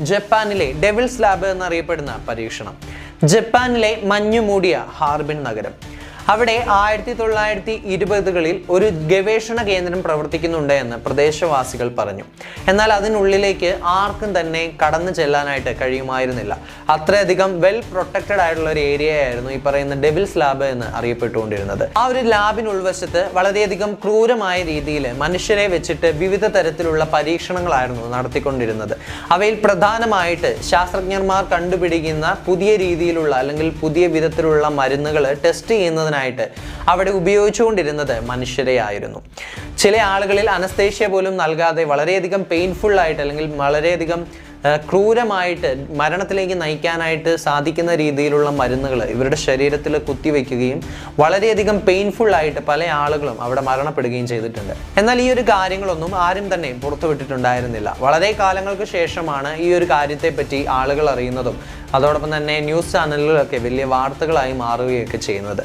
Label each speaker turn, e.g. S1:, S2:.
S1: ജപ്പാനിലെ devils lab എന്നറിയപ്പെടുന്ന പരീക്ഷണം. ജപ്പാനിലെ മഞ്ഞുമൂടിയ ഹാർബിൻ നഗരം. അവിടെ ആയിരത്തി തൊള്ളായിരത്തി ഇരുപതുകളിൽ ഒരു ഗവേഷണ കേന്ദ്രം പ്രവർത്തിക്കുന്നുണ്ട് എന്ന് പ്രദേശവാസികൾ പറഞ്ഞു. എന്നാൽ അതിനുള്ളിലേക്ക് ആർക്കും തന്നെ കടന്നു ചെല്ലാനായിട്ട് കഴിയുമായിരുന്നില്ല. അത്രയധികം വെൽ പ്രൊട്ടക്റ്റഡ് ആയിട്ടുള്ള ഒരു ഏരിയ ആയിരുന്നു ഈ പറയുന്ന ഡെവിൽസ് ലാബ് എന്ന് അറിയപ്പെട്ടുകൊണ്ടിരുന്നത്. ആ ഒരു ലാബിന് ഉൾവശത്ത് വളരെയധികം ക്രൂരമായ രീതിയിൽ മനുഷ്യരെ വെച്ചിട്ട് വിവിധ തരത്തിലുള്ള പരീക്ഷണങ്ങളായിരുന്നു നടത്തിക്കൊണ്ടിരുന്നത്. അവയിൽ പ്രധാനമായിട്ട് ശാസ്ത്രജ്ഞന്മാർ കണ്ടുപിടിക്കുന്ന പുതിയ രീതിയിലുള്ള അല്ലെങ്കിൽ പുതിയ വിധത്തിലുള്ള മരുന്നുകൾ ടെസ്റ്റ് ചെയ്യുന്നതിനായിട്ട് അവിടെ ഉപയോഗിച്ചുകൊണ്ടിരുന്നത് മനുഷ്യരെയായിരുന്നു. ചില ആളുകളിൽ അനസ്തേഷ്യ പോലും നൽകാതെ വളരെയധികം പെയിൻഫുൾ ആയിട്ട് അല്ലെങ്കിൽ വളരെയധികം ക്രൂരമായിട്ട് മരണത്തിലേക്ക് നയിക്കാനായിട്ട് സാധിക്കുന്ന രീതിയിലുള്ള മരുന്നുകൾ ഇവരുടെ ശരീരത്തിൽ കുത്തിവെക്കുകയും വളരെയധികം പെയിൻഫുൾ ആയിട്ട് പല ആളുകളും അവിടെ മരണപ്പെടുകയും ചെയ്തിട്ടുണ്ട്. എന്നാൽ ഈ ഒരു കാര്യങ്ങളൊന്നും ആരും തന്നെ പുറത്തുവിട്ടിട്ടുണ്ടായിരുന്നില്ല. വളരെ കാലങ്ങൾക്ക് ശേഷമാണ് ഈ ഒരു കാര്യത്തെപ്പറ്റി ആളുകൾ അറിയുന്നതും അതോടൊപ്പം തന്നെ ന്യൂസ് ചാനലുകളൊക്കെ വലിയ വാർത്തകളായി മാറുകയൊക്കെ ചെയ്യുന്നത്.